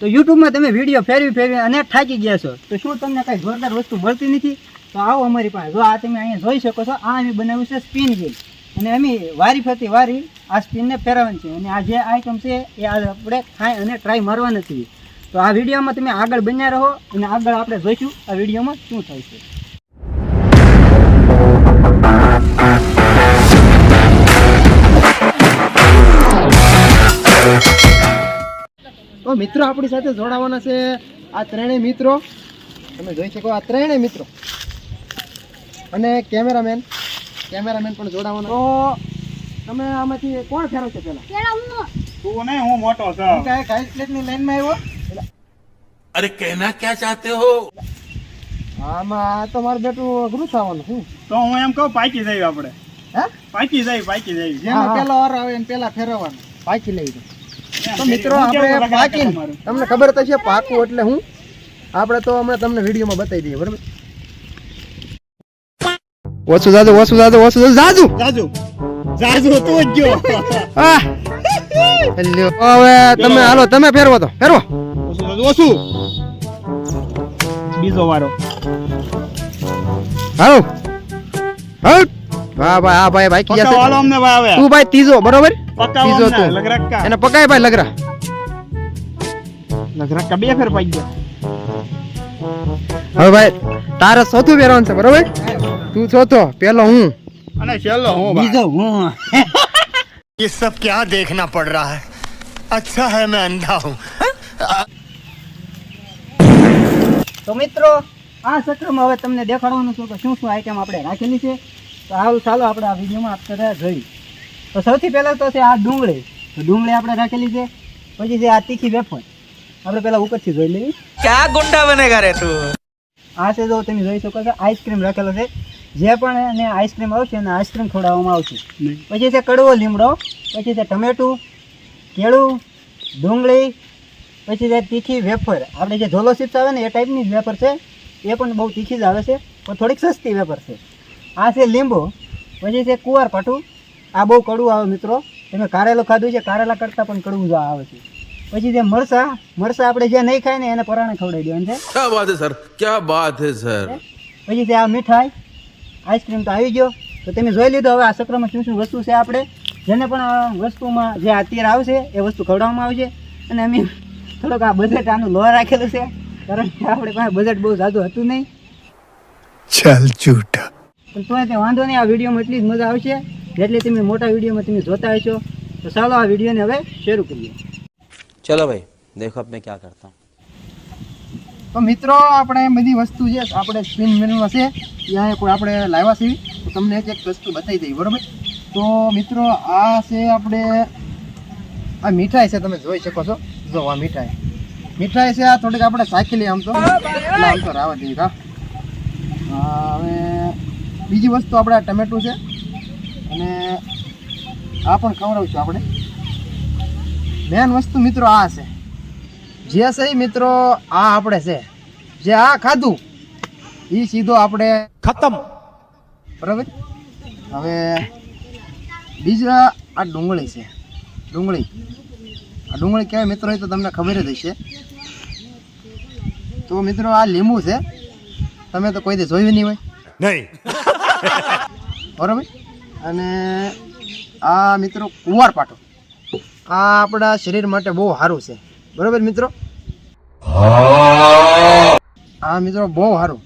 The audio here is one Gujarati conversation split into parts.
તો યુટ્યુબમાં તમે વીડિયો ફેરવી ફેરવી અને થાકી ગયા છો. તો શું તમને કાંઈ જોરદાર વસ્તુ મળતી નથી? તો આવો અમારી પાસે. જો આ તમે અહીંયા જોઈ શકો છો, આ અમે બનાવ્યું છે સ્પિન ગેમ અને અમે વારી ફરતી વારી આ સ્પિનને ફેરવવાની છે. અને આ જે આઈટમ છે, એ આપણે ખાઈ અને ટ્રાય મારવાના નથી તો આ વિડીયોમાં તમે આગળ બન્યા રહો અને આગળ આપણે જોઈશું આ વિડીયોમાં શું થાય છે. તો મિત્રો આપણી સાથે જોડાવાના છે. આ ત્રણેય મિત્રો. તમે જોઈ શકો આ ત્રણેય મિત્રો. અને કેમેરામેન કેમેરામેન પણ જોડાવાનો. તો તમે આમાંથી કોણ ફેરવશે પહેલા? તું નહીં હું મોટો છું. કાંઈ ખાઈ પ્લેટની લાઈનમાં આવ્યો? અરે કહેના ક્યાં ચાહતે હો? આમાં તો મારું બેટું અઘરું થવાનું શું? તો હું એમ કહું પાકી જઈએ આપણે. હે? પાકી જાય પાકી જાય જેનો પેલો વાર આવે એને પેલા ફેરવવાનો. પાકી લઈ જાય તો મિત્રો આપણે પાકીને તમને ખબર તો છે પાકું એટલે હું. આપણે તો હમણાં તમને વિડીયોમાં બતાવી દઈએ બરાબર? ઓછું જાજુ ઓછું જાજુ ઓછું જાજુ જાજુ! જાજુ. જાજુ તું જ ગયો. આ હવે તમે હાલો તમે ફેરવો તો ફેરવો. ઓછું બીજો વારો. હાલ. વાહ ભાઈ આ ભાઈ ભાઈ કિયા છે તું ભાઈ ત્રીજો બરોબર? પક્કા ત્રીજો અમને તું લગરક્કા એને પકાય ભાઈ લગરા લગરક્કા બે ફેર પાકી ગયા હવે ભાઈ તારે ચોથું ફેરવાનું છે બરોબર તું ચોથો પેલો હું અને છેલ્લો હું ભાઈ. બીજો હું ये सब क्या देखना पड़ रहा है अच्छा है मैं अंधा हूँ તો મિત્રો આ સત્રમાં હવે તમને દેખાડવાનું છું કે શું શું આઈટમ આપણે રાખેલી છે તો આવું ચાલો આપણે આ વિડીયોમાં આપણે જોઈ તો સૌથી પહેલાં તો છે આ ડુંગળી. તો ડુંગળી આપણે રાખેલી છે. પછી છે આ તીખી વેફર. આપણે પહેલાં ઉપરથી જોઈ લેવી ક્યાં ગુંડા બનેગા રે તું? આ છે જો તમે જોઈ શકો છો આઈસ્ક્રીમ રાખેલો છે. જે પણ એને આઈસ્ક્રીમ આવશે એને આઈસ્ક્રીમ ખવડાવવામાં આવશે. પછી છે કડવો લીમડો પછી છે ટમેટું કેળું ડુંગળી પછી છે તીખી વેફર. આપણે જે ઝોલો ચિપ્સ આવે ને એ ટાઈપની જ વેફર છે. એ પણ બહુ તીખી જ આવે છે પણ થોડીક સસ્તી વેફર છે. આ છે લીંબો પછી છે કુવારપાઠું આ બહુ કડવું આવે મિત્રો. તમે કારેલો ખાધું છે કારેલા કરતાં પણ કડવું આવે છે. પછી જે મરસા મરસા આપણે જે નહીં ખાય ને એને પરાણે ખવડાવી દેવાનું છે. ક્યાં વાત છે સર? ક્યાં વાત છે સર? પછી તે આ મીઠાઈ આઈસ્ક્રીમ તો આવી ગયો. તો તમે જોઈ લીધો હવે આ ચક્રમાં શું શું વસ્તુ છે આપણે? જેને પણ વસ્તુમાં જે અત્યારે આવશે એ વસ્તુ ખવડાવવામાં આવશે. અને અમે થોડોક આ બજેટ આનું લો રાખેલું છે કારણ કે આપણે પાસે બજેટ બહુ સાદું હતું નહીં. ચાલ ચૂટ પણ તો વાંધો નહીં આ વિડીયોમાં એટલી જ મજા આવશે. જેટલી તમે મોટા વિડીયોમાં તમે જોતા હશો તો ચાલો આ વિડીયોને હવે શરૂ કરીએ. ચલો ભાઈ દેખો મેં ક્યાં કરતા તો મિત્રો આપણે બધી વસ્તુ છે આપણે સ્પિન મિલમાં છે ત્યાં કોઈ આપણે લાવ્યા છીએ તો તમને એક એક વસ્તુ બતાવી દઈએ બરાબર? તો મિત્રો આ છે આપણે આ મીઠાઈ છે તમે જોઈ શકો છો. જો આ મીઠાઈ. મીઠાઈ છે આ થોડીક આપણે સાકી લઈએ આમ તો. આમ તો રાવા દઈએ હા હવે બીજી વસ્તુ આપણે આ ટમેટું છે. અને આ પણ ખવડાવશું આપણે. મેન વસ્તુ મિત્રો આ છે. જે છે મિત્રો આ આપણે છે. જે આ ખાધું એ સીધો આપણે ખતમ. બરાબર? હવે બીજા આ ડુંગળી છે. ડુંગળી. આ ડુંગળી કહેવાય મિત્રો એ તો તમને ખબર જ હશે. તો મિત્રો આ લીંબુ છે. તમે તો કોઈ દે જોયું નહીં હોય. નહીં. બરાબર? અને આ મિત્રો કુંવારપાટો આ આપણા શરીર માટે બહુ સારું છે. બરાબર મિત્રો? આ મિત્રો બહુ સારું.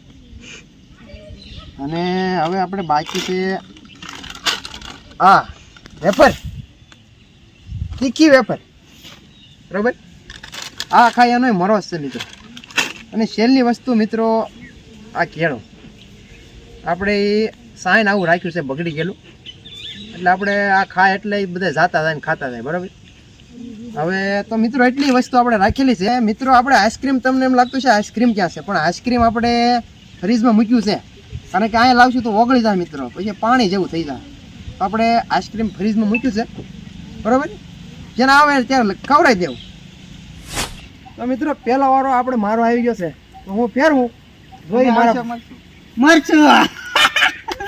અને હવે આપણે બાકી છે આ વેફર. તીખી વેફર. બરાબર? આ ખાઈ એનો મરોસ છે મિત્રો. અને છેલ્લી વસ્તુ મિત્રો આ કેળો. આપણે સાઈન આવું રાખ્યું છે બગડી ગયેલું. એટલે આપણે આ ખાય એટલે બધા જાતા થાય ને ખાતા થાય બરાબર? હવે તો મિત્રો એટલી વસ્તુ આપણે રાખેલી છે. મિત્રો આપણે આઈસ્ક્રીમ તમને એમ લાગતું છે આઈસ્ક્રીમ ક્યાં છે? પણ આઈસ્ક્રીમ આપણે ફ્રીજમાં મૂક્યું છે. કારણ કે અહીંયા લાવશું તો ઓગળી જાય મિત્રો. પછી પાણી જેવું થઈ જાય. તો આપણે આઈસ્ક્રીમ ફ્રીજમાં મૂક્યું છે. બરાબર? જેને આવે ત્યારે ખવડાવી દેવું. તો મિત્રો પહેલો વારો આપણે મારો આવી ગયો છે. તો હું ફેરવું. જોઈ મારા મરચું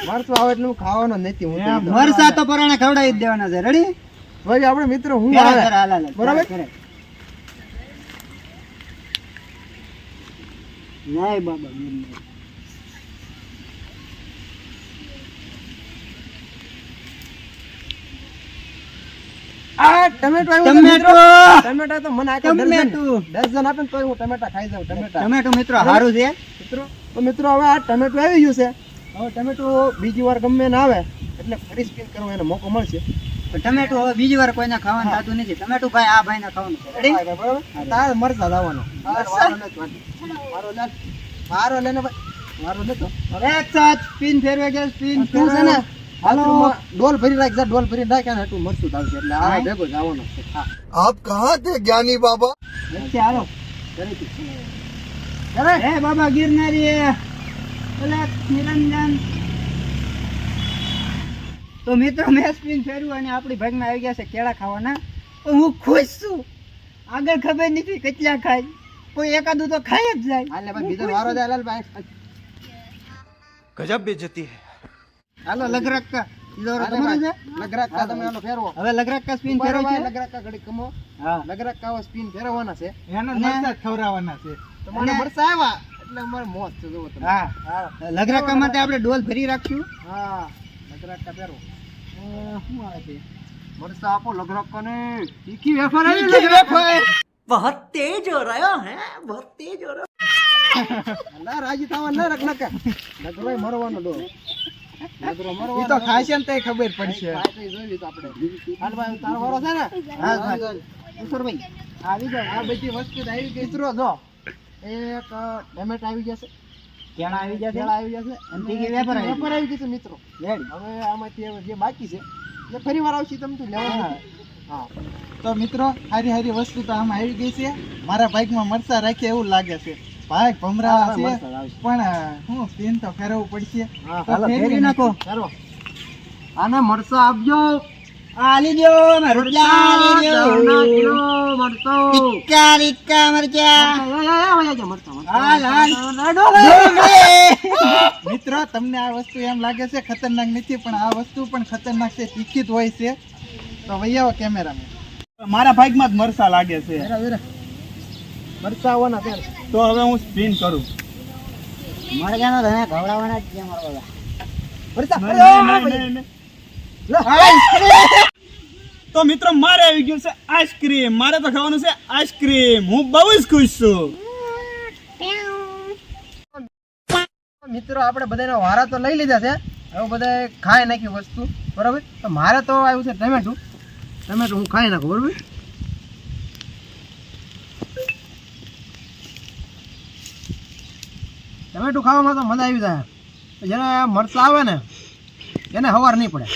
મારતું આવે એટલે હું ખાવાનો જ નથી હું મરસા તો પરાણે ખવડાવી જ દેવાના છે. રેડી ભાઈ આપણે મિત્રો હું આવે. બરાબર. બાબા આ ટમેટો તો મને આખા ટમેટું. આપે ને તો હું ટમેટા ખાઈ જાઉં ટમેટા. ટમેટો મિત્રો સારું છે. મિત્રો તો મિત્રો હવે આ ટમેટું આવી ગયું છે. હવે ટમેટું બીજી વાર ગમે ને આવે એટલે ફરી સ્પિન કરવો એને મોકો મળશે. ટમેટું હવે બીજી વાર કોઈને ખાવાનું થતું નથી. ટમેટું ભાઈ આ ભાઈને ખાવાનું બરોબર. મરતા લાવવાનો. મારો મારો લેને મારો લેતો અરે સાચ ફેરવે ગયા સ્પિન તું છે ને. ડોલ ભરી ને તું મરતું થાવશે એટલે હે. બાબા? ગિરનારી કલાક નિરંજન. તો મિત્રો મેં સ્પીન ફેર્યું અને આપણી ભાગમાં આવી ગયા છે કેળા ખાવાના. તો હું ખુશ છું. આગળ ખબર નથી કેટલા ખાય. કોઈ એકાદું તો ખાય જ જાય. હાલે ભાઈ બીજો વારો જાય લાલ ભાઈ. ગજબ બેજતી હે. હાલો લગરાક કા લગરાક કા કમો. હા. લગરાક કા છે. એનો મરસા છે. તમને આવ્યા એટલે અમારે મોત છે જોવો તમે. હા. લગરાકા માટે આપણે ડોલ ભરી રાખશું? હા. લગરાકા પહેરો. શું આવે છે? મરચા આપો લગરાકા ને તીખી વેફર આવી તીખી વેફર. ના રાજી થવા ના રખ નકા. નગરો મરવાનો ડો નગરો મરવાનો ઈ તો ખાશે ને તોય ખબર પડશે. ખાય જોઈ તો આપણે. હાલ ભાઈ તારો વારો છે ને? હા, ભાઈ. ઈશ્વરભાઈ આવી જાવ આ બધી વસ્તુ આવી ગઈ. ઈશ્વરો જો. એક ડેમેટ આવી જશે. કેળા આવી જશે? કેળા આવી જશે. અને વેફર આવી જશે. મિત્રો. હવે આમાંથી હવે જે બાકી છે એ ફરી વાર આવશે તમે તું લેવા હા. તો મિત્રો હારી હારી વસ્તુ તો આમાં આવી ગઈ છે. મારા બાઇકમાં મરસા રાખે એવું લાગે છે. ભાઈ ભમરા છે. પણ હું પિન તો ફેરવવું પડશે. ફેરવી નાખો. આને મરસા આપજો. આ લીજો મારા રોટલા ઘઉંના લીજો કિલો મરચો. ટીક્કા મરચા. મિત્રો તમને આ વસ્તુ એમ લાગે છે ખતરનાક નથી પણ આ વસ્તુ પણ ખતરનાક છે તીખી હોય છે. તો વૈયાવો કેમેરામેન મારા ભાગમાં જ મરસા લાગે છે. મરચા આવવાના તો હવે હું સ્પિન કરું. મરચાનો તને ખવડાવવાના જ છે મારો બાબા. મરચા. તો મિત્રો મારે આવી ગયું છે આઈસ્ક્રીમ. મારે તો ખાવાનું છે આઈસ્ક્રીમ. હું બહુ જ ખુશ છું. મિત્રો આપણે બધાના વારા તો લઈ લીધા છે. હવે બધા ખાઈ નાખી વસ્તુ. બરાબર? તો મારે તો આવ્યું છે ટમેટું ટમેટું હું ખાઈ નાખું બરાબર? ટમેટું ખાવામાં તો મજા આવી જાય. જેને મરચા આવે ને એને હવાર નહીં પડે.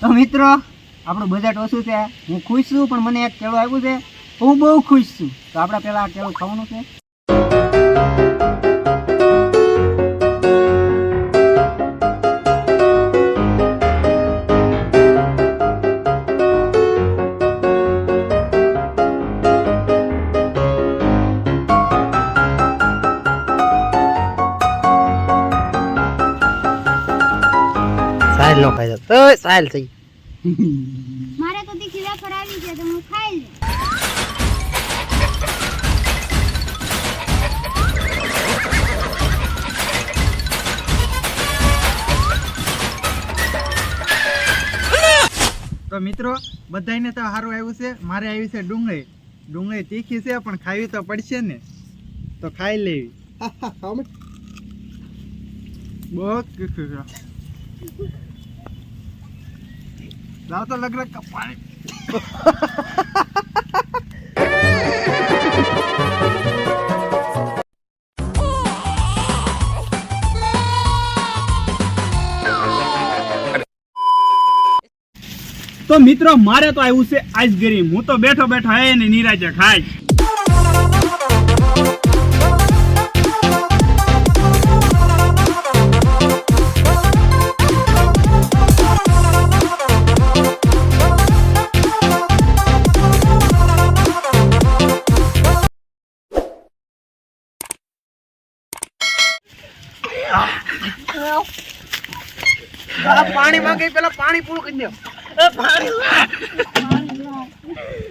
તો મિત્રો આપણું બજેટ ઓછું છે હું ખુશ છું પણ મને એક કેળું આવ્યું છે હું બહુ ખુશ છું તો આપણે પેલા કેળું ખાવાનું છે નો ખાઈ તો સાયલ થઈ. મારે તો તીખી ખીરા આવી છે તો હું ખાઈ લઉં. તો મિત્રો બધાને તો સારું આવ્યું છે. મારે આવ્યું છે ડુંગળી. ડુંગળી તીખી છે પણ ખાવી તો પડશે ને. તો ખાઈ લેવી. બહુ લાવ તો લગ લગ પાણી તો મિત્રો, મારે તો આવ્યું છે આઈસક્રીમ હું તો બેઠો બેઠો હે ને નિરાજે ખાઈ પાણી માંગે પેલા પાણી પૂરું કરી દે. પાણી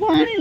પાણી